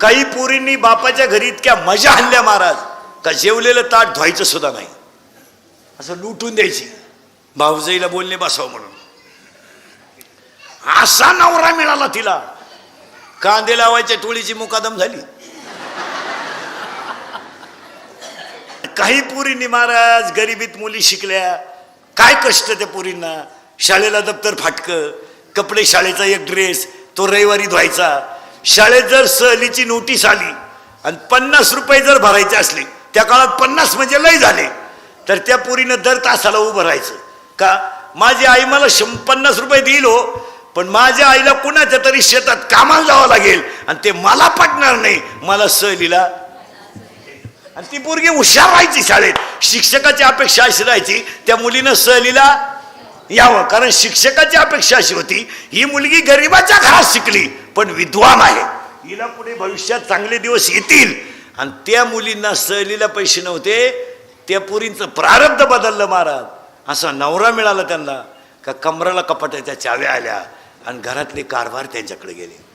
काही पोरींनी बापाच्या घरी इतक्या मजा आणल्या महाराज का जेवलेलं ताट धुवायचं सुद्धा नाही. असं लुटून द्यायची. भाऊजाईला बोलणे बसाव म्हणून. असा नवरा मिळाला तिला. कांदे लावायच्या टोळीची मुकादम झाली. काही पुरींनी महाराज गरिबीत मुली शिकल्या. काय कष्ट त्या पुरींना? शाळेला दप्तर फाटकं कपडे शाळेचा एक ड्रेस तो रविवारी धुवायचा. शाळेत जर सहलीची नोटीस आली आणि पन्नास रुपये जर भरायचे असले त्या काळात पन्नास म्हणजे लय झाले तर त्या पुरीनं दर तासाला उभं राहायचं. का? माझी आई मला शं पन्नास रुपये देईल हो पण माझ्या आईला कुणाच्या तरी शेतात कामाला जावं लागेल आणि ते मला पटणार नाही मला सहलीला. आणि ती पोरगी हुशार राहायची शाळेत. शिक्षकाची अपेक्षा अशी राहायची त्या मुलीनं सहलीला यावं. कारण शिक्षकाची अपेक्षा अशी होती ही मुलगी गरिबाच्या घरात शिकली पण विद्वान आहे. हिला पुढे भविष्यात चांगले दिवस येतील. आणि त्या मुलींना सहलीला पैसे नव्हते. त्या पुरींचं प्रारब्ध बदललं महाराज. असा नवरा मिळाला त्यांना का कमराला कपाटाच्या चाव्या आल्या आणि घरातले कारभार त्यांच्याकडे गेले.